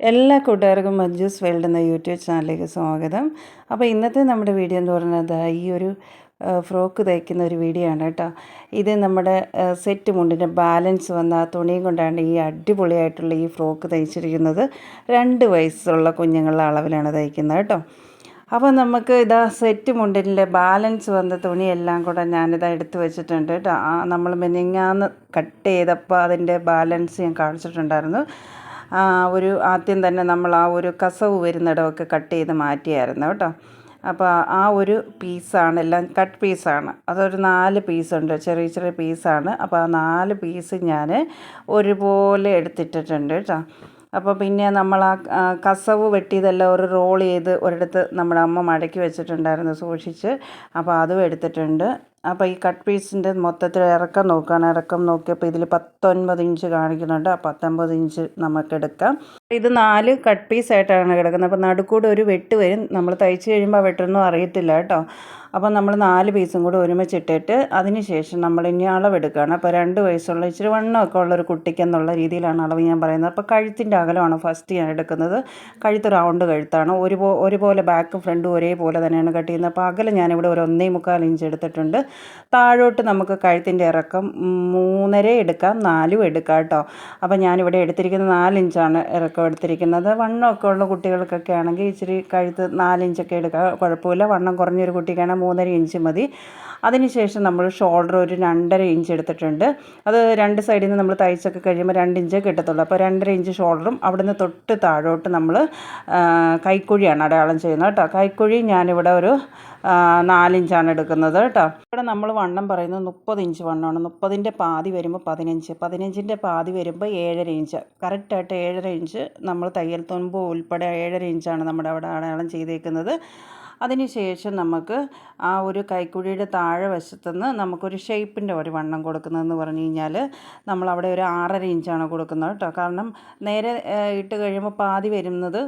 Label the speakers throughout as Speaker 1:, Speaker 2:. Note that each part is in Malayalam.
Speaker 1: എല്ലാ കൂട്ടുകാർക്കും മഞ്ജൂസ് വേൾഡ് എന്ന യൂട്യൂബ് ചാനലിലേക്ക് സ്വാഗതം. അപ്പോൾ ഇന്നത്തെ നമ്മുടെ വീഡിയോ എന്ന് പറയുന്നത് ഈ ഒരു ഫ്രോക്ക് തയ്ക്കുന്ന ഒരു വീഡിയോ ആണ് കേട്ടോ. ഇത് നമ്മുടെ സെറ്റ് മുണ്ടിന്റെ ബാലൻസ് വന്ന തുണിയും കൊണ്ടാണ് ഈ അടിപൊളിയായിട്ടുള്ള ഈ ഫ്രോക്ക് തയ്ച്ചിരിക്കുന്നത്. രണ്ട് വയസ്സുള്ള കുഞ്ഞുങ്ങളുടെ അളവിലാണ് തയ്ക്കുന്നത് കേട്ടോ. അപ്പോൾ നമുക്ക് ഇതാ സെറ്റ് മുണ്ടിന്റെ ബാലൻസ് വന്ന തുണിയെല്ലാം കൂടെ ഞാനിതാ എടുത്ത് വെച്ചിട്ടുണ്ട് കേട്ടോ. നമ്മൾ മെനിങ്ങാന്ന് കട്ട് ചെയ്തപ്പോൾ അതിന്റെ ബാലൻസ് ഞാൻ കാണിച്ചിട്ടുണ്ടായിരുന്നു. ഒരു ആദ്യം തന്നെ നമ്മൾ ആ ഒരു കസവ് വരുന്നിടമൊക്കെ കട്ട് ചെയ്ത് മാറ്റിയായിരുന്നു കേട്ടോ. അപ്പോൾ ആ ഒരു പീസാണ് എല്ലാം കട്ട് പീസാണ്. അതൊരു നാല് പീസുണ്ട് ചെറിയ ചെറിയ പീസാണ്. അപ്പോൾ ആ നാല് പീസ് ഞാൻ ഒരുപോലെ എടുത്തിട്ടിട്ടുണ്ട് കേട്ടോ. അപ്പോൾ പിന്നെ നമ്മൾ ആ കസവ് വെട്ടിയതെല്ലാം ഒരു റോൾ ചെയ്ത് ഒരിടത്ത് നമ്മുടെ അമ്മ മടക്കി വെച്ചിട്ടുണ്ടായിരുന്നു സൂക്ഷിച്ച്. അപ്പോൾ അതും എടുത്തിട്ടുണ്ട്. അപ്പോൾ ഈ കട്ട് പീസിന്റെ മൊത്തത്തിൽ ഇറക്കം നോക്കുകയാണ്. ഇറക്കം നോക്കിയപ്പോൾ ഇതിൽ പത്തൊൻപത് ഇഞ്ച് കാണിക്കുന്നുണ്ട്. ആ പത്തൊൻപത് ഇഞ്ച് നമുക്ക് എടുക്കാം. ഇത് നാല് കട്ട് പീസ് ആയിട്ടാണ് കിടക്കുന്നത്. അപ്പോൾ നടുക്കൂടെ ഒരു വെട്ട് വരും. നമ്മൾ തയ്ച്ച് കഴിയുമ്പോൾ വെട്ടൊന്നും അറിയത്തില്ല കേട്ടോ. അപ്പോൾ നമ്മൾ നാല് പീസും കൂടെ ഒരുമിച്ചിട്ടിട്ട് അതിന് ശേഷം നമ്മൾ ഇനി അളവെടുക്കുകയാണ്. അപ്പോൾ രണ്ട് വയസ്സുള്ള ഇച്ചിരി വണ്ണമൊക്കെ ഉള്ളൊരു കുട്ടിക്ക് എന്നുള്ള രീതിയിലാണ് അളവ് ഞാൻ പറയുന്നത്. അപ്പോൾ കഴുത്തിന്റെ അകലമാണ് ഫസ്റ്റ് ഞാൻ എടുക്കുന്നത്. കഴുത്ത് റൗണ്ട് കഴുത്താണ്. ഒരുപോ ഒരുപോലെ ബാക്കും ഫ്രണ്ടും ഒരേപോലെ തന്നെയാണ് കട്ട് ചെയ്യുന്നത്. അപ്പോൾ അകലം ഞാനിവിടെ ഒരു ഒന്നേ മുക്കാൽ ഇഞ്ച് എടുത്തിട്ടുണ്ട്. താഴോട്ട് നമുക്ക് കഴുത്തിന്റെ ഇറക്കം മൂന്നര എടുക്കാം. നാലും എടുക്കാം കേട്ടോ. അപ്പോൾ ഞാനിവിടെ എടുത്തിരിക്കുന്നത് നാലിഞ്ചാണ് ഇറക്കം. എടുത്തിരിക്കുന്നത്. വണ്ണമൊക്കെ ഉള്ള കുട്ടികൾക്കൊക്കെ ആണെങ്കിൽ ഇച്ചിരി കഴുത്ത് നാലിഞ്ചൊക്കെ എടുക്കുക കുഴപ്പമില്ല. വണ്ണം കുറഞ്ഞൊരു കുട്ടിക്കാണെങ്കിൽ മൂന്നര ഇഞ്ച് മതി. അതിനുശേഷം നമ്മൾ ഷോൾഡർ ഒരു രണ്ടര ഇഞ്ച് എടുത്തിട്ടുണ്ട്. അത് രണ്ട് സൈഡിൽ നിന്ന് നമ്മൾ തയ്ച്ചൊക്കെ കഴിയുമ്പോൾ രണ്ട് ഇഞ്ച് കിട്ടത്തുള്ളൂ. അപ്പോൾ രണ്ടര ഇഞ്ച് ഷോൾഡറും അവിടുന്ന് തൊട്ട് താഴോട്ട് നമ്മൾ കൈക്കുഴിയാണ് അടയാളം ചെയ്യുന്നത് കേട്ടോ. കൈക്കുഴി ഞാനിവിടെ ഒരു നാലിഞ്ചാണ് എടുക്കുന്നത് കേട്ടോ. ഇവിടെ നമ്മൾ വണ്ണം പറയുന്നത് മുപ്പത് ഇഞ്ച് വണ്ണമാണ്. മുപ്പതിന്റെ പാതി വരുമ്പോൾ പതിനഞ്ച്. പതിനഞ്ചിന്റെ പാതി വരുമ്പോൾ ഏഴര ഇഞ്ച്. കറക്റ്റായിട്ട് ഏഴര ഇഞ്ച് നമ്മൾ തയ്യൽ തുമ്പ് ഉൾപ്പെടെ ഏഴര ഇഞ്ചാണ് നമ്മുടെ അവിടെ അടയാളം ചെയ്തേക്കുന്നത്. അതിനുശേഷം നമുക്ക് ആ ഒരു കൈക്കുഴിയുടെ താഴെ വശത്തുനിന്ന് നമുക്കൊരു ഷേപ്പിന്റെ ഒരു വണ്ണം കൊടുക്കുന്നതെന്ന് പറഞ്ഞു കഴിഞ്ഞാൽ നമ്മളവിടെ ഒരു ആറര ഇഞ്ചാണ് കൊടുക്കുന്നത് കേട്ടോ. കാരണം നേരെ ഇട്ട് കഴിയുമ്പോൾ പാതി വരുന്നത്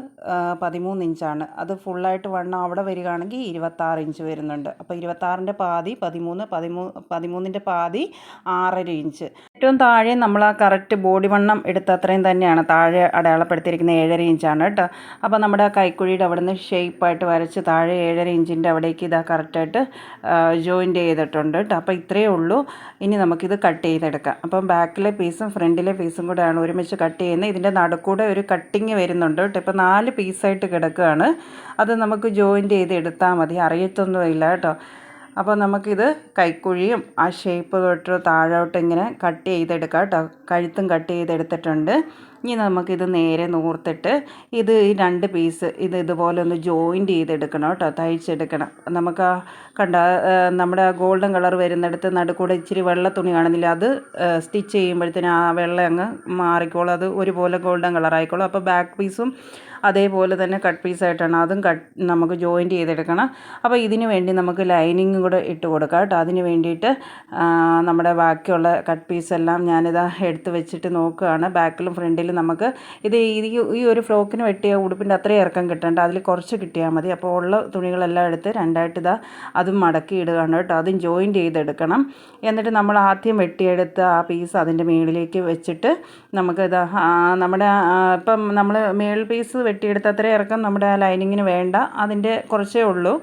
Speaker 1: പതിമൂന്ന് ഇഞ്ചാണ്. അത് ഫുള്ളായിട്ട് വണ്ണം അവിടെ വരികയാണെങ്കിൽ ഇരുപത്താറ് ഇഞ്ച് വരുന്നുണ്ട്. അപ്പോൾ ഇരുപത്താറിന്റെ പാതി പതിമൂന്ന് പതിമൂ പതിമൂന്നിന്റെ പാതി ആറര ഇഞ്ച്. ഏറ്റവും താഴെ നമ്മൾ ആ കറക്റ്റ് ബോഡി വണ്ണം എടുത്ത അത്രയും തന്നെയാണ്. താഴെ അടയാളപ്പെടുത്തിയിരിക്കുന്നത് ഏഴര ഇഞ്ചാണ് കേട്ടോ. അപ്പോൾ നമ്മുടെ കൈക്കുഴിയുടെ അവിടെ നിന്ന് ഷേപ്പായിട്ട് വരച്ച് താഴെ ഏഴര ഇഞ്ചിന്റെ അവിടേക്ക് ഇതാ കറക്റ്റായിട്ട് ജോയിന്റ് ചെയ്തിട്ടുണ്ട് കേട്ടോ. അപ്പോൾ ഇത്രയേ ഉള്ളൂ. ഇനി നമുക്കിത് കട്ട് ചെയ്തെടുക്കാം. അപ്പം ബാക്കിലെ പീസും ഫ്രണ്ടിലെ പീസും കൂടെയാണ് ഒരുമിച്ച് കട്ട് ചെയ്യുന്നത്. ഇതിന്റെ നടുക്കൂടെ ഒരു കട്ടിങ് വരുന്നുണ്ട് കേട്ടോ. ഇപ്പോൾ നാല് പീസായിട്ട് കിടക്കുകയാണ്. അത് നമുക്ക് ജോയിന്റ് ചെയ്ത് എടുത്താൽ മതി. അറിയത്തൊന്നുമില്ല കേട്ടോ. അപ്പോൾ നമുക്കിത് കൈക്കുഴിയും ആ ഷേപ്പ് തൊട്ട് താഴോട്ട് ഇങ്ങനെ കട്ട് ചെയ്തെടുക്കാം കേട്ടോ. കഴുത്തും കട്ട് ചെയ്തെടുത്തിട്ടുണ്ട്. ഇനി നമുക്കിത് നേരെ നൂർത്തിട്ട് ഇത് ഈ രണ്ട് പീസ് ഇത് ഇതുപോലെ ഒന്ന് ജോയിന്റ് ചെയ്തെടുക്കണം കേട്ടോ. തയ്ച്ചെടുക്കണം. നമുക്ക് ആ കണ്ട നമ്മുടെ ഗോൾഡൻ കളർ വരുന്നിടത്ത് നടുക്കൂടെ ഇച്ചിരി വെള്ള തുണി കാണുന്നില്ല. അത് സ്റ്റിച്ച് ചെയ്യുമ്പോഴത്തേന് ആ വെള്ള അങ്ങ് മാറിക്കോളും. അത് ഒരുപോലെ ഗോൾഡൻ കളർ ആയിക്കോളും. അപ്പോൾ ബാക്ക് പീസും അതേപോലെ തന്നെ കട്ട് പീസായിട്ടാണ് അതും കട്ട് നമുക്ക് ജോയിന്റ് ചെയ്തെടുക്കണം. അപ്പോൾ ഇതിന് വേണ്ടി നമുക്ക് ലൈനിങ്ങും കൂടെ ഇട്ട് കൊടുക്കാം കേട്ടോ. അതിന് വേണ്ടിയിട്ട് നമ്മുടെ ബാക്കിയുള്ള കട്ട് പീസെല്ലാം ഞാനിതാ എടുത്ത് വെച്ചിട്ട് നോക്കുകയാണ്. ബാക്കിലും ഫ്രണ്ടിലും നമുക്ക് ഇത് ഈ ഒരു ഫ്രോക്കിന് വെട്ടിയ ഉടുപ്പിന്റെ അത്രയും ഇറക്കം കിട്ടേണ്ട. അതിൽ കുറച്ച് കിട്ടിയാൽ മതി. അപ്പോൾ ഉള്ള തുണികളെല്ലാം എടുത്ത് രണ്ടായിട്ട് ഇതാ അതും മടക്കി ഇടുകയാണ് കേട്ടോ. അതും ജോയിന്റ് ചെയ്തെടുക്കണം. എന്നിട്ട് നമ്മൾ ആദ്യം വെട്ടിയെടുത്ത ആ പീസ് അതിന്റെ മുകളിലേക്ക് വെച്ചിട്ട് നമുക്ക് ഇതാ നമ്മുടെ ഇപ്പം നമ്മൾ മേൾ പീസ് വെട്ടിയെടുത്ത അത്രയും ഇറക്കം നമ്മുടെ ആ ലൈനിങ്ങിന് വേണ്ട. അതിന്റെ കുറച്ചേ ഉള്ളൂ.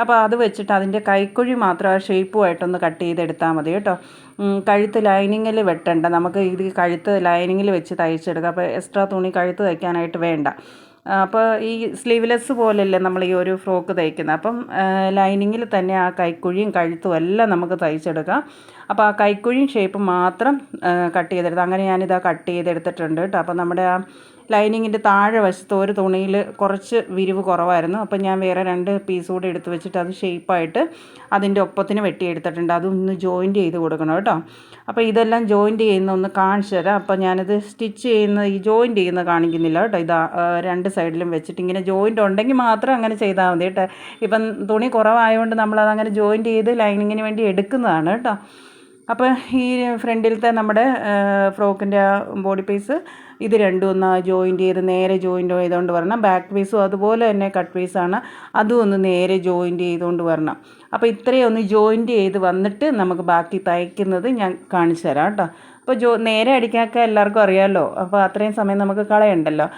Speaker 1: അപ്പോൾ അത് വെച്ചിട്ട് അതിന്റെ കൈക്കുഴി മാത്രം ആ ഷേപ്പുമായിട്ടൊന്ന് കട്ട് ചെയ്തെടുത്താൽ മതി കേട്ടോ. കഴുത്ത് ലൈനിങ്ങിൽ വെട്ടണ്ട. നമുക്ക് ഇത് കഴുത്ത് ലൈനിങ്ങിൽ വെച്ച് തയ്ച്ചെടുക്കാം. അപ്പോൾ എക്സ്ട്രാ തുണി കഴുത്ത് തയ്ക്കാനായിട്ട് വേണ്ട. അപ്പോൾ ഈ സ്ലീവ്ലെസ് പോലെയല്ലേ നമ്മൾ ഈ ഒരു ഫ്രോക്ക് തയ്ക്കുന്നത് അപ്പം ലൈനിങ്ങിൽ തന്നെ ആ കൈക്കുഴിയും കഴുത്തും എല്ലാം നമുക്ക് തയ്ച്ചെടുക്കാം. അപ്പോൾ ആ കൈക്കുഴിയും ഷേപ്പ് മാത്രം കട്ട് ചെയ്തെടുത്ത്. അങ്ങനെ ഞാനിതാ കട്ട് ചെയ്തെടുത്തിട്ടുണ്ട് കേട്ടോ അപ്പോൾ നമ്മുടെ ആ ലൈനിങ്ങിന്റെ താഴെ വശത്ത് ഒരു തുണിയിൽ കുറച്ച് വിരിവ് കുറവായിരുന്നു. അപ്പം ഞാൻ വേറെ രണ്ട് പീസ് കൂടി എടുത്ത് വെച്ചിട്ട് അത് ഷേപ്പായിട്ട് അതിന്റെ ഒപ്പത്തിന് വെട്ടിയെടുത്തിട്ടുണ്ട്. അതൊന്ന് ജോയിന്റ് ചെയ്ത് കൊടുക്കണം കേട്ടോ. അപ്പോൾ ഇതെല്ലാം ജോയിന്റ് ചെയ്യുന്ന ഒന്ന് കാണിച്ചു തരാം. അപ്പോൾ ഞാനിത് സ്റ്റിച്ച് ചെയ്യുന്ന ഈ ജോയിന്റ് ചെയ്യുന്ന കാണിക്കുന്നില്ല കേട്ടോ. ഇതാ രണ്ട് സൈഡിലും വെച്ചിട്ട് ഇങ്ങനെ ജോയിന്റ് ഉണ്ടെങ്കിൽ മാത്രം അങ്ങനെ ചെയ്താൽ മതി കേട്ടോ. ഇപ്പം തുണി കുറവായതുകൊണ്ട് നമ്മളത് അങ്ങനെ ജോയിന്റ് ചെയ്ത് ലൈനിങ്ങിന് വേണ്ടി എടുക്കുന്നതാണ് കേട്ടോ. അപ്പോൾ ഈ ഫ്രണ്ടിലത്തെ നമ്മുടെ ഫ്രോക്കിന്റെ ആ ബോഡി പീസ് ഇത് രണ്ടും ഒന്ന് ജോയിന്റ് ചെയ്ത് നേരെ ജോയിന്റ് ചെയ്തുകൊണ്ട് വരണം. ബാക്ക് പീസും അതുപോലെ തന്നെ കട്ട് പീസാണ്. അതും ഒന്ന് നേരെ ജോയിന്റ് ചെയ്തുകൊണ്ട് വരണം. അപ്പോൾ ഇത്രയും ഒന്ന് ജോയിന്റ് ചെയ്ത് വന്നിട്ട് നമുക്ക് ബാക്കി തയ്ക്കുന്നത് ഞാൻ കാണിച്ചു തരാം കേട്ടോ. അപ്പോൾ ജോ നേരെ അടിക്കാനൊക്കെ എല്ലാവർക്കും അറിയാമല്ലോ അപ്പോൾ അത്രയും സമയം നമുക്ക് കളയണ്ടല്ലോ.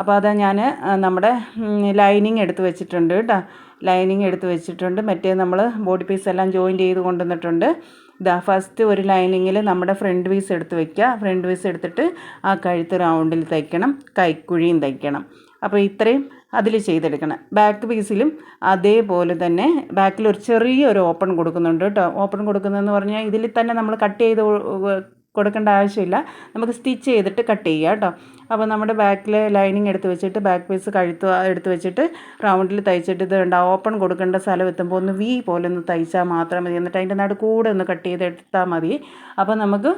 Speaker 1: അപ്പോൾ അതാ ഞാൻ നമ്മുടെ ലൈനിങ് എടുത്ത് വെച്ചിട്ടുണ്ട് കേട്ടോ. ലൈനിങ് എടുത്ത് വെച്ചിട്ടുണ്ട്. മറ്റേ നമ്മൾ ബോഡി പീസ് എല്ലാം ജോയിന്റ് ചെയ്ത് കൊണ്ടുവന്നിട്ടുണ്ട്. ഇതാ ഫസ്റ്റ് ഒരു ലൈനിങ്ങിൽ നമ്മുടെ ഫ്രണ്ട് പീസ് എടുത്ത് വയ്ക്കുക ഫ്രണ്ട് പീസ് എടുത്തിട്ട് ആ കഴുത്ത് റൗണ്ടിൽ തയ്ക്കണം. കൈക്കുഴിയും തയ്ക്കണം. അപ്പോൾ ഇത്രയും അതിൽ ചെയ്തെടുക്കണം. ബാക്ക് പീസിലും അതേപോലെ തന്നെ ബാക്കിൽ ഒരു ചെറിയ ഒരു ഓപ്പൺ കൊടുക്കുന്നുണ്ട് കേട്ടോ. ഓപ്പൺ കൊടുക്കുന്നതെന്ന് പറഞ്ഞാൽ ഇതിൽ തന്നെ നമ്മൾ കട്ട് ചെയ്ത് കൊടുക്കേണ്ട ആവശ്യമില്ല. നമുക്ക് സ്റ്റിച്ച് ചെയ്തിട്ട് കട്ട് ചെയ്യുക കേട്ടോ. അപ്പോൾ നമ്മുടെ ബാക്കിൽ ലൈനിങ് എടുത്ത് വെച്ചിട്ട് ബാക്ക് പീസ് കഴുത്ത് എടുത്ത് വെച്ചിട്ട് റൗണ്ടിൽ തയ്ച്ചിട്ട് ഇത് ഉണ്ട് ഓപ്പൺ കൊടുക്കേണ്ട സ്ഥലം എത്തുമ്പോൾ ഒന്ന് വി പോലെ ഒന്ന് തയ്ച്ചാൽ മാത്രം മതി. എന്നിട്ട് അതിന്റെ നടു കൂടെ ഒന്ന് കട്ട് ചെയ്തെടുത്താൽ മതി. അപ്പോൾ നമുക്ക്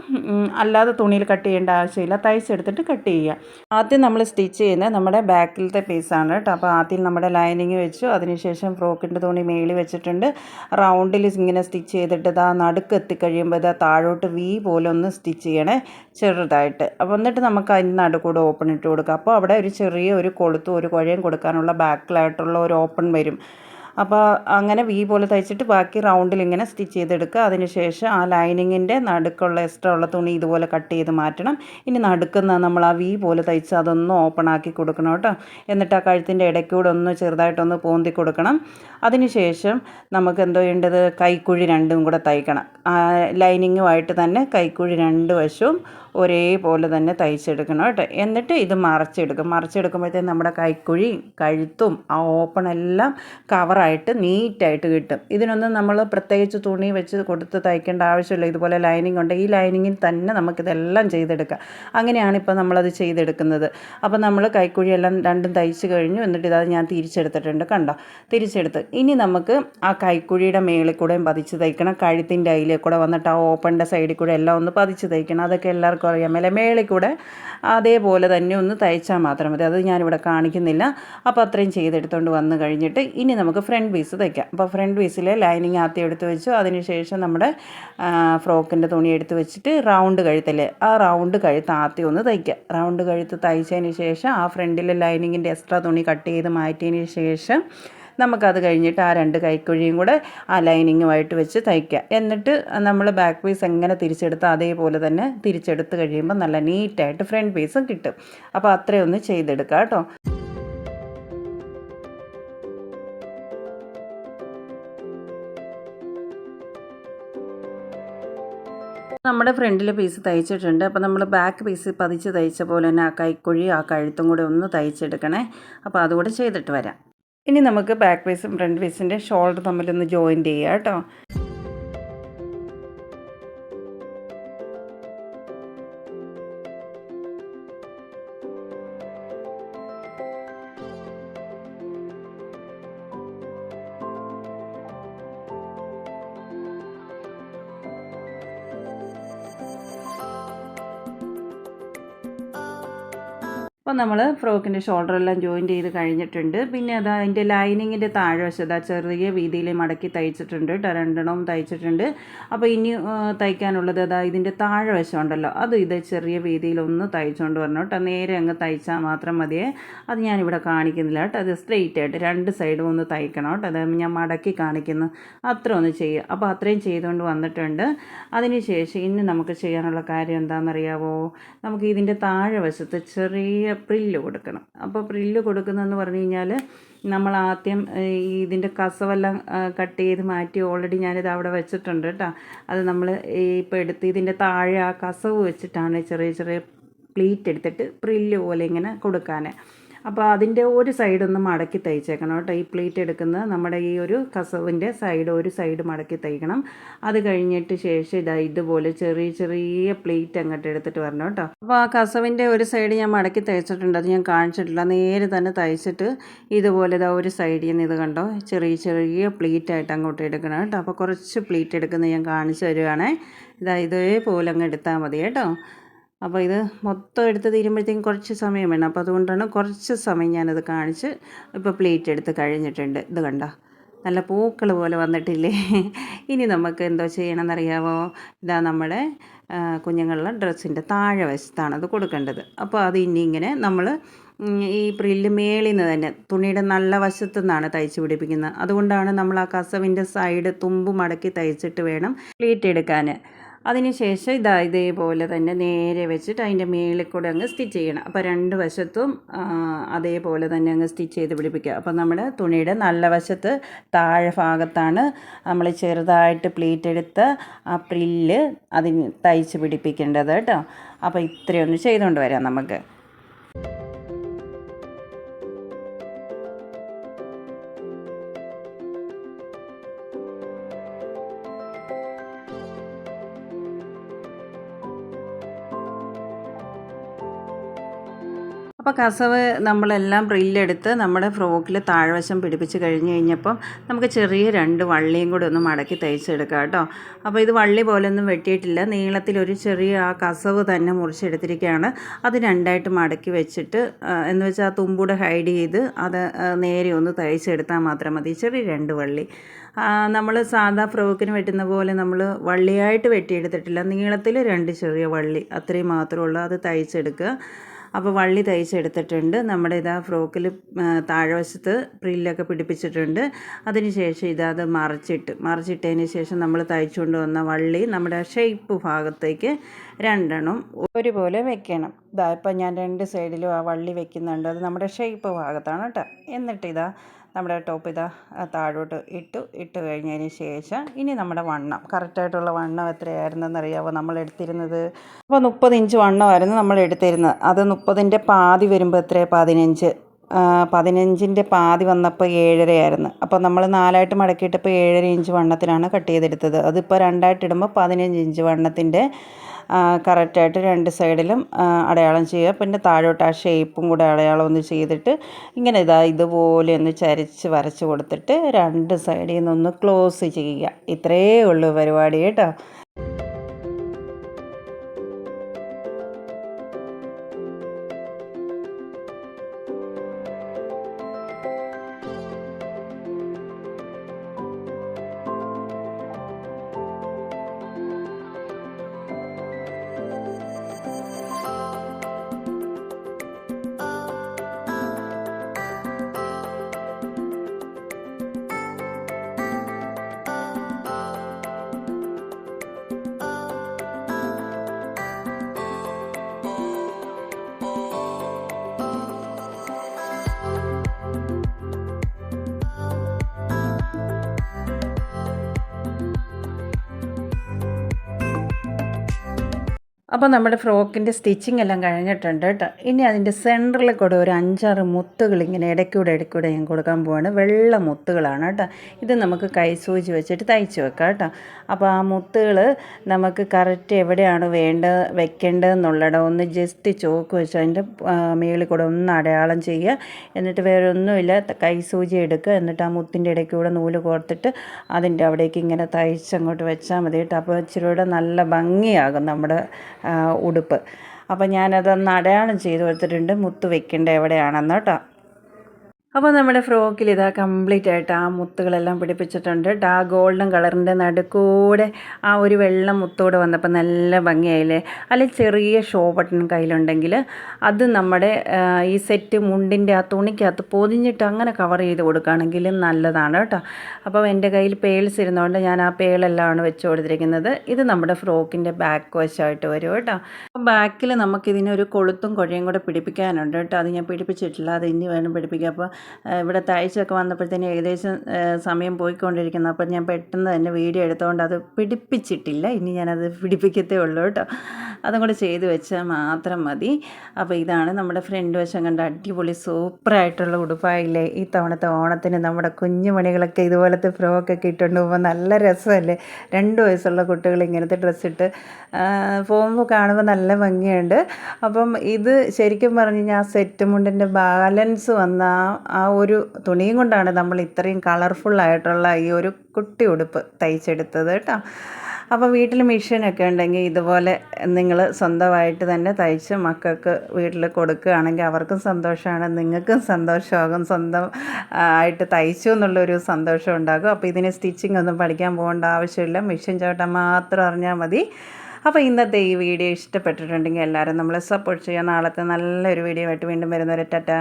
Speaker 1: അല്ലാതെ തുണിയിൽ കട്ട് ചെയ്യേണ്ട ആവശ്യമില്ല. തയ്ച്ചെടുത്തിട്ട് കട്ട് ചെയ്യുക ആദ്യം നമ്മൾ സ്റ്റിച്ച് ചെയ്യുന്നത് നമ്മുടെ ബാക്കിലത്തെ പീസാണ് കേട്ടോ. അപ്പോൾ ആദ്യം നമ്മുടെ ലൈനിങ് വെച്ചു. അതിനുശേഷം ഫ്രോക്കിന്റെ തുണി മേളി വെച്ചിട്ടുണ്ട്. റൗണ്ടിൽ ഇങ്ങനെ സ്റ്റിച്ച് ചെയ്തിട്ട് ഇതാ നടുക്ക് എത്തിക്കഴിയുമ്പോൾ ഇതാ താഴോട്ട് വി പോലെ ഒന്ന് സ്റ്റിച്ച് ചെയ്യണേ ചെറുതായിട്ട്. അപ്പോൾ എന്നിട്ട് നമുക്ക് അതിന് നടുക്കൂടെ ഓപ്പൺ ഇട്ട് കൊടുക്കുക. അപ്പോൾ അവിടെ ഒരു ചെറിയ ഒരു കൊളുത്തും ഒരു കുഴയും കൊടുക്കാനുള്ള ബാക്കിലായിട്ടുള്ള ഒരു ഓപ്പൺ വരും. അപ്പോൾ അങ്ങനെ വി പോലെ തയ്ച്ചിട്ട് ബാക്കി റൗണ്ടിൽ ഇങ്ങനെ സ്റ്റിച്ച് ചെയ്തെടുക്കുക. അതിനുശേഷം ആ ലൈനിങ്ങിന്റെ നടുക്കുള്ള എക്സ്ട്രാ ഉള്ള തുണി ഇതുപോലെ കട്ട് ചെയ്ത് മാറ്റണം. ഇനി നടുക്കുന്ന നമ്മൾ ആ വി പോലെ തയ്ച്ച് അതൊന്ന് ഓപ്പൺ ആക്കി കൊടുക്കണം കേട്ടോ. എന്നിട്ട് ആ കഴുത്തിന്റെ ഇടയ്ക്കൂടെ ഒന്ന് ചെറുതായിട്ടൊന്ന് പോന്തി കൊടുക്കണം. അതിനുശേഷം നമുക്ക് എന്തോ ചെയ്യേണ്ടത്? കൈക്കുഴി രണ്ടും കൂടെ തയ്ക്കണം. ലൈനിങ്ങുമായിട്ട് തന്നെ കൈക്കുഴി രണ്ട് വശവും ഒരേപോലെ തന്നെ തയ്ച്ചെടുക്കണം കേട്ടോ. എന്നിട്ട് ഇത് മറച്ചെടുക്കും. മറച്ചെടുക്കുമ്പോഴത്തേക്കും നമ്മുടെ കൈക്കുഴി കഴുത്തും ആ ഓപ്പണെല്ലാം കവറായിട്ട് നീറ്റായിട്ട് കിട്ടും. ഇതിനൊന്നും നമ്മൾ പ്രത്യേകിച്ച് തുണി വെച്ച് കൊടുത്ത് തയ്ക്കേണ്ട ആവശ്യമില്ല. ഇതുപോലെ ലൈനിങ് ഉണ്ട്. ഈ ലൈനിങ്ങിൽ തന്നെ നമുക്കിതെല്ലാം ചെയ്തെടുക്കാം. അങ്ങനെയാണ് ഇപ്പോൾ നമ്മളത് ചെയ്തെടുക്കുന്നത്. അപ്പോൾ നമ്മൾ കൈക്കുഴിയെല്ലാം രണ്ടും തയ്ച്ച് കഴിഞ്ഞു. എന്നിട്ട് ഇതാ ഞാൻ തിരിച്ചെടുത്തിട്ടുണ്ട് കണ്ടോ? തിരിച്ചെടുത്ത്. ഇനി നമുക്ക് ആ കൈക്കുഴിയുടെ മേളിൽ കൂടെയും പതിച്ച് തയ്ക്കണം. കഴുത്തിന്റെ അതിലെ കൂടെ വന്നിട്ട് ആ ഓപ്പണിന്റെ സൈഡിൽ കൂടെ എല്ലാം ഒന്ന് പതിച്ച് തയ്ക്കണം. അതൊക്കെ എല്ലാവർക്കും എല്ലാവർക്കും അറിയാം. മേലെ മേളിൽ കൂടെ അതേപോലെ തന്നെ ഒന്ന് തയ്ച്ചാൽ മാത്രം മതി. അത് ഞാനിവിടെ കാണിക്കുന്നില്ല. അപ്പോൾ അത്രയും ചെയ്തെടുത്തുകൊണ്ട് വന്നു കഴിഞ്ഞിട്ട് ഇനി നമുക്ക് ഫ്രണ്ട് പീസ് തയ്ക്കാം. അപ്പോൾ ഫ്രണ്ട് പീസിൽ ലൈനിങ് ആദ്യം എടുത്ത് വെച്ചു. അതിനുശേഷം നമ്മുടെ ഫ്രോക്കിന്റെ തുണി എടുത്ത് വെച്ചിട്ട് റൗണ്ട് കഴുത്തല്ലേ ആ റൗണ്ട് കഴുത്ത് ആദ്യം ഒന്ന് തയ്ക്കുക റൗണ്ട് കഴുത്ത് തയ്ച്ചതിന് ശേഷം ആ ഫ്രണ്ടിലെ ലൈനിങ്ങിന്റെ എക്സ്ട്രാ തുണി കട്ട് ചെയ്ത് മാറ്റിയതിന് ശേഷം നമുക്കത് കഴിഞ്ഞിട്ട് ആ രണ്ട് കൈക്കുഴിയും കൂടെ ആ ലൈനിങ്ങുമായിട്ട് വെച്ച് തയ്ക്കുക. എന്നിട്ട് നമ്മൾ ബാക്ക് പീസ് എങ്ങനെ തിരിച്ചെടുത്ത് അതേപോലെ തന്നെ തിരിച്ചെടുത്ത് കഴിയുമ്പോൾ നല്ല നീറ്റായിട്ട് ഫ്രണ്ട് പീസും കിട്ടും. അപ്പോൾ അത്രയൊന്ന് ചെയ്തെടുക്കുക കേട്ടോ. നമ്മുടെ ഫ്രണ്ടിലെ പീസ് തയ്ച്ചിട്ടുണ്ട്. അപ്പോൾ നമ്മൾ ബാക്ക് പീസ് പതിച്ച് തയ്ച്ച പോലെ തന്നെ ആ കൈക്കുഴി ആ കഴുത്തും കൂടെ ഒന്ന് തയ്ച്ചെടുക്കണേ. അപ്പോൾ അതുകൂടെ ചെയ്തിട്ട് വരാം. ഇനി നമുക്ക് ബാക്ക് പീസും ഫ്രണ്ട് പീസിന്റെ ഷോൾഡർ തമ്മിലൊന്ന് ജോയിന്റ് ചെയ്യാം കേട്ടോ നമ്മൾ ഫ്രോക്കിന്റെ ഷോൾഡർ എല്ലാം ജോയിന്റ് ചെയ്ത് കഴിഞ്ഞിട്ടുണ്ട്. പിന്നെ അത് അതിന്റെ ലൈനിങ്ങിന്റെ താഴ്വശത ചെറിയ വീതിയിൽ മടക്കി തയ്ച്ചിട്ടുണ്ട് കേട്ടോ രണ്ടെണ്ണവും തയ്ച്ചിട്ടുണ്ട്. അപ്പോൾ ഇനി തയ്ക്കാനുള്ളത് അതാ ഇതിന്റെ താഴ്വശം ഉണ്ടല്ലോ അത് ഇത് ചെറിയ വീതിയിൽ ഒന്ന് തയ്ച്ചുകൊണ്ട് വരണം കേട്ടോ നേരെ അങ്ങ് തയ്ച്ചാൽ മാത്രം മതിയേ. അത് ഞാനിവിടെ കാണിക്കുന്നില്ല കേട്ടോ അത് സ്ട്രെയിറ്റ് ആയിട്ട് രണ്ട് സൈഡും ഒന്ന് തയ്ക്കണം കേട്ടോ അത് ഞാൻ മടക്കി കാണിക്കുന്നു. അത്ര ഒന്ന് ചെയ്യുക അപ്പോൾ അത്രയും ചെയ്തുകൊണ്ട് വന്നിട്ടുണ്ട്. അതിനുശേഷം ഇനി നമുക്ക് ചെയ്യാനുള്ള കാര്യം എന്താണെന്നറിയാവോ നമുക്ക് ഇതിന്റെ താഴ്വശത്ത് ചെറിയ പ്രില്ല് കൊടുക്കണം. അപ്പോൾ പ്രില്ല് കൊടുക്കുന്നതെന്ന് പറഞ്ഞു കഴിഞ്ഞാൽ നമ്മൾ ആദ്യം ഇതിന്റെ കസവെല്ലാം കട്ട് ചെയ്ത് മാറ്റി ഓൾറെഡി ഞാനിത് അവിടെ വെച്ചിട്ടുണ്ട് കേട്ടോ അത് നമ്മൾ ഇപ്പോൾ എടുത്ത് ഇതിന്റെ താഴെ ആ കസവ് വെച്ചിട്ടാണ് ചെറിയ ചെറിയ പ്ലീറ്റ് എടുത്തിട്ട് പ്രില്ല് പോലെ ഇങ്ങനെ കൊടുക്കാൻ അപ്പോൾ അതിന്റെ ഒരു സൈഡ് ഒന്ന് മടക്കി തയ്ച്ചേക്കണം കേട്ടോ. ഈ പ്ലേറ്റ് എടുക്കുന്നത് നമ്മുടെ ഈ ഒരു കസവിന്റെ സൈഡ് ഒരു സൈഡ് മടക്കി തയ്ക്കണം അത് കഴിഞ്ഞിട്ട് ശേഷം ഇതാ ഇതുപോലെ ചെറിയ ചെറിയ പ്ലേറ്റ് അങ്ങോട്ട് എടുത്തിട്ട് വരണം കേട്ടോ. അപ്പോൾ ആ കസവിന്റെ ഒരു സൈഡ് ഞാൻ മടക്കി തയ്ച്ചിട്ടുണ്ട് അത് ഞാൻ കാണിച്ചിട്ടില്ല. നേരെ തന്നെ തയ്ച്ചിട്ട് ഇതുപോലെ ഇതാ ഒരു സൈഡിൽ നിന്ന് ഇത് കണ്ടോ? ചെറിയ ചെറിയ പ്ലേറ്റ് ആയിട്ട് അങ്ങോട്ട് എടുക്കണം കേട്ടോ. അപ്പോൾ കുറച്ച് പ്ലേറ്റ് എടുക്കുന്നത് ഞാൻ കാണിച്ചു തരുവാണേ. ഇതാ ഇതേപോലെ അങ്ങ് എടുത്താൽ മതി കേട്ടോ. അപ്പോൾ ഇത് മൊത്തം എടുത്ത് തീരുമ്പോഴത്തേക്കും കുറച്ച് സമയം വേണം. അപ്പോൾ അതുകൊണ്ടാണ് കുറച്ച് സമയം ഞാനത് കാണിച്ച് ഇപ്പോൾ പ്ലേറ്റ് എടുത്ത് കഴിഞ്ഞിട്ടുണ്ട്. ഇത് കണ്ട? നല്ല പൂക്കൾ പോലെ വന്നിട്ടില്ലേ? ഇനി നമുക്ക് എന്തോ ചെയ്യണമെന്നറിയാമോ ഇതാ നമ്മുടെ കുഞ്ഞുങ്ങളുടെ ഡ്രസ്സിന്റെ താഴെ വശത്താണ് അത് കൊടുക്കേണ്ടത്. അപ്പോൾ അത് ഇനി ഇങ്ങനെ നമ്മൾ ഈ പ്രില്ല് മേളിൽ നിന്ന് തന്നെ തുണിയുടെ നല്ല വശത്തു നിന്നാണ് തയ്ച്ച് പിടിപ്പിക്കുന്നത്. അതുകൊണ്ടാണ് നമ്മൾ ആ കസവിന്റെ സൈഡ് തുമ്പ് മടക്കി തയ്ച്ചിട്ട് വേണം പ്ലേറ്റ് എടുക്കാൻ അതിനുശേഷം ഇതാ ഇതേപോലെ തന്നെ നേരെ വെച്ചിട്ട് അതിന്റെ മേളിൽ കൂടെ അങ്ങ് സ്റ്റിച്ച് ചെയ്യണം. അപ്പോൾ രണ്ട് വശത്തും അതേപോലെ തന്നെ അങ്ങ് സ്റ്റിച്ച് ചെയ്ത് പിടിപ്പിക്കുക. അപ്പോൾ നമ്മുടെ തുണിയുടെ നല്ല വശത്ത് താഴെ ഭാഗത്താണ് നമ്മൾ ചെറുതായിട്ട് പ്ലീറ്റ് എടുത്ത് ആ പ്രില്ല് അതിന് തയ്ച്ച് പിടിപ്പിക്കേണ്ടത് കേട്ടോ. അപ്പോൾ ഇത്രയൊന്ന് ചെയ്തുകൊണ്ട് വരാം നമുക്ക്. അപ്പോൾ കസവ് നമ്മളെല്ലാം പ്രില്ലെടുത്ത് നമ്മുടെ ഫ്രോക്കിൽ താഴ്വശം പിടിപ്പിച്ച് കഴിഞ്ഞ് കഴിഞ്ഞപ്പം നമുക്ക് ചെറിയ രണ്ട് വള്ളിയും കൂടി ഒന്ന് മടക്കി തയ്ച്ചെടുക്കാം കേട്ടോ. അപ്പോൾ ഇത് വള്ളി പോലൊന്നും വെട്ടിയിട്ടില്ല. നീളത്തിലൊരു ചെറിയ ആ കസവ് തന്നെ മുറിച്ചെടുത്തിരിക്കുകയാണ്. അത് രണ്ടായിട്ട് മടക്കി വെച്ചിട്ട് എന്ന് വെച്ചാൽ ആ തുമ്പൂടെ ഹൈഡ് ചെയ്ത് അത് നേരെ ഒന്ന് തയ്ച്ചെടുത്താൽ മാത്രം മതി. ചെറിയ രണ്ട് വള്ളി. നമ്മൾ സാധാ ഫ്രോക്കിന് വെട്ടുന്ന പോലെ നമ്മൾ വള്ളിയായിട്ട് വെട്ടിയെടുത്തിട്ടില്ല. നീളത്തിൽ രണ്ട് ചെറിയ വള്ളി അത്രയും മാത്രമേ ഉള്ളൂ. അത് തയ്ച്ചെടുക്കുക അപ്പോൾ വള്ളി തയ്ച്ചെടുത്തിട്ടുണ്ട്. നമ്മുടെ ഇതാ ഫ്രോക്കിൽ താഴ്വശത്ത് പ്രില്ലൊക്കെ പിടിപ്പിച്ചിട്ടുണ്ട്. അതിനുശേഷം ഇതാ അത് മറിച്ചിട്ട് മറിച്ചിട്ടതിന് ശേഷം നമ്മൾ തയ്ച്ചുകൊണ്ട് വന്ന വള്ളി നമ്മുടെ ഷേപ്പ് ഭാഗത്തേക്ക് രണ്ടെണ്ണം ഒരുപോലെ വെക്കണം. ഇതാ ഇപ്പം ഞാൻ രണ്ട് സൈഡിലും ആ വള്ളി വെക്കുന്നുണ്ട്. അത് നമ്മുടെ ഷേപ്പ് ഭാഗത്താണ് കേട്ടോ എന്നിട്ട് ഇതാ നമ്മുടെ ടോപ്പ് ഇതാ താഴോട്ട് ഇട്ടു ഇട്ട് കഴിഞ്ഞതിന് ശേഷം ഇനി നമ്മുടെ വണ്ണം. കറക്റ്റായിട്ടുള്ള വണ്ണം എത്രയായിരുന്നെന്ന് അറിയാമോ നമ്മൾ എടുത്തിരുന്നത് അപ്പോൾ മുപ്പത് ഇഞ്ച് വണ്ണമായിരുന്നു നമ്മൾ എടുത്തിരുന്നത്. അത് മുപ്പതിന്റെ പാതി വരുമ്പോൾ എത്രയാണ് പതിനഞ്ച്. പതിനഞ്ചിന്റെ പാതി വന്നപ്പോൾ ഏഴരയായിരുന്നു. അപ്പോൾ നമ്മൾ നാലായിട്ട് മടക്കിയിട്ടപ്പോൾ ഏഴര ഇഞ്ച് വണ്ണത്തിലാണ് കട്ട് ചെയ്തെടുത്തത്. അതിപ്പോൾ രണ്ടായിട്ട് ഇടുമ്പോൾ പതിനഞ്ച് ഇഞ്ച് വണ്ണത്തിന്റെ കറക്റ്റായിട്ട് രണ്ട് സൈഡിലും അടയാളം ചെയ്യുക. പിന്നെ താഴോട്ട് ആ ഷേപ്പും കൂടെ അടയാളം ഒന്ന് ചെയ്തിട്ട് ഇങ്ങനെ ഇതാ ഇതുപോലെ ഒന്ന് ചരിച്ച് വരച്ച് കൊടുത്തിട്ട് രണ്ട് സൈഡിൽ നിന്നൊന്ന് ക്ലോസ് ചെയ്യുക. ഇത്രയേ ഉള്ളൂ പരിപാടി കേട്ടോ. അപ്പോൾ നമ്മുടെ ഫ്രോക്കിന്റെ സ്റ്റിച്ചിങ് എല്ലാം കഴിഞ്ഞിട്ടുണ്ട് കേട്ടോ. ഇനി അതിന്റെ സെന്ററിൽ കൂടെ ഒരു അഞ്ചാറ് മുത്തുകൾ ഇങ്ങനെ ഇടയ്ക്കൂടെ ഇടയ്ക്കൂടെ ഞാൻ കൊടുക്കാൻ പോവാണ്. വെള്ള മുത്തുകളാണ് കേട്ടോ. ഇത് നമുക്ക് കൈ സൂചി വെച്ചിട്ട് തയ്ച്ച് വെക്കാം കേട്ടോ. അപ്പോൾ ആ മുത്തുകൾ നമുക്ക് കറക്റ്റ് എവിടെയാണ് വേണ്ട വെക്കേണ്ടതെന്നുള്ളത് ഒന്ന് ജസ്റ്റ് ചോക്ക് വെച്ച് അതിന്റെ മേളിൽ കൂടെ ഒന്ന് അടയാളം ചെയ്യുക. എന്നിട്ട് വേറെ ഒന്നുമില്ല കൈ സൂചി എടുക്കുക. എന്നിട്ട് ആ മുത്തിന്റെ ഇടയ്ക്കൂടെ നൂൽ കോർത്തിട്ട് അതിന്റെ അവിടേക്ക് ഇങ്ങനെ തയ്ച്ചങ്ങോട്ട് വെച്ചാൽ മതി കേട്ടോ. അപ്പോൾ ഇച്ചിരി നല്ല ഭംഗിയാകും നമ്മുടെ ഉടുപ്പ്. അപ്പോൾ ഞാനതൊന്ന് അടയാളം ചെയ്ത് കൊടുത്തിട്ടുണ്ട്. മുത്ത് വെക്കേണ്ട എവിടെയാണെന്ന് കേട്ടോ. അപ്പോൾ നമ്മുടെ ഫ്രോക്കിൽ ഇതാ കംപ്ലീറ്റ് ആയിട്ട് ആ മുത്തുകളെല്ലാം പിടിപ്പിച്ചിട്ടുണ്ട് കേട്ടോ ആ ഗോൾഡൻ കളറിന്റെ നടുക്കൂടെ ആ ഒരു വെള്ള മുത്തോടെ വന്നപ്പോൾ നല്ല ഭംഗിയായില്ലേ? അല്ലെങ്കിൽ ചെറിയ ഷോ ബട്ടൺ കയ്യിലുണ്ടെങ്കിൽ അത് നമ്മുടെ ഈ സെറ്റ് മുണ്ടിന്റെ ആ തുണിക്കകത്ത് പൊതിഞ്ഞിട്ട് അങ്ങനെ കവർ ചെയ്ത് കൊടുക്കുകയാണെങ്കിൽ നല്ലതാണ് കേട്ടോ. അപ്പോൾ എന്റെ കയ്യിൽ പേൾസ് ഇരുന്നുകൊണ്ട് ഞാൻ ആ പേളെല്ലാമാണ് വെച്ച് കൊടുത്തിരിക്കുന്നത്. ഇത് നമ്മുടെ ഫ്രോക്കിന്റെ ബാക്ക് വശമായിട്ട് വരും കേട്ടോ. അപ്പോൾ ബാക്കിൽ നമുക്കിതിനൊരു കൊളുത്തും കുഴയും കൂടെ പിടിപ്പിക്കാനുണ്ട് കേട്ടോ. അത് ഞാൻ പിടിപ്പിച്ചിട്ടില്ല. അത് ഇനി വേണം പിടിപ്പിക്കുക അപ്പോൾ ഇവിടെ തയ്ച്ചൊക്കെ വന്നപ്പോഴത്തേന് ഏകദേശം സമയം പോയിക്കൊണ്ടിരിക്കുന്നു. അപ്പോൾ ഞാൻ പെട്ടെന്ന് തന്നെ വീഡിയോ എടുത്തുകൊണ്ട് അത് പിടിപ്പിച്ചിട്ടില്ല. ഇനി ഞാനത് പിടിപ്പിക്കത്തേ ഉള്ളൂ കേട്ടോ. അതും കൂടെ ചെയ്ത് വെച്ചാൽ മാത്രം മതി. അപ്പോൾ ഇതാണ് നമ്മുടെ ഫ്രണ്ട് വശം കണ്ട അടിപൊളി സൂപ്പറായിട്ടുള്ള ഉടുപ്പായില്ലേ? ഈ തവണത്തെ ഓണത്തിന് നമ്മുടെ കുഞ്ഞുമണികളൊക്കെ ഇതുപോലത്തെ ഫ്രോക്കൊക്കെ ഇട്ടുകൊണ്ട് പോകുമ്പോൾ നല്ല രസമല്ലേ? രണ്ട് വയസ്സുള്ള കുട്ടികൾ ഇങ്ങനത്തെ ഡ്രസ്സ് ഇട്ട് പോകുമ്പോൾ കാണുമ്പോൾ നല്ല ഭംഗിയുണ്ട്. അപ്പം ഇത് ശരിക്കും പറഞ്ഞു കഴിഞ്ഞാൽ ആ സെറ്റ് മുണ്ടിന്റെ ബാലൻസ് വന്ന ആ ഒരു തുണിയും കൊണ്ടാണ് നമ്മൾ ഇത്രയും കളർഫുള്ളായിട്ടുള്ള ഈ ഒരു കുട്ടി ഉടുപ്പ് തയ്ച്ചെടുത്തത് കേട്ടോ. അപ്പോൾ വീട്ടിൽ മെഷീനൊക്കെ ഉണ്ടെങ്കിൽ ഇതുപോലെ നിങ്ങൾ സ്വന്തമായിട്ട് തന്നെ തയ്ച്ച് മക്കൾക്ക് വീട്ടിൽ കൊടുക്കുകയാണെങ്കിൽ അവർക്കും സന്തോഷമാണ് നിങ്ങൾക്കും സന്തോഷമാകും. സ്വന്തം ആയിട്ട് തയ്ച്ചു എന്നുള്ളൊരു സന്തോഷം ഉണ്ടാകും. അപ്പോൾ ഇതിന് സ്റ്റിച്ചിങ് ഒന്നും പഠിക്കാൻ പോകേണ്ട ആവശ്യമില്ല. മെഷീൻ ചവിട്ടാൻ മാത്രം അറിഞ്ഞാൽ മതി. അപ്പോൾ ഇന്നത്തെ ഈ വീഡിയോ ഇഷ്ടപ്പെട്ടിട്ടുണ്ടെങ്കിൽ എല്ലാവരും നമ്മളെ സപ്പോർട്ട് ചെയ്യുക. നാളത്തെ നല്ലൊരു വീഡിയോ ആയിട്ട് വീണ്ടും വരുന്നവരെ ടാറ്റ.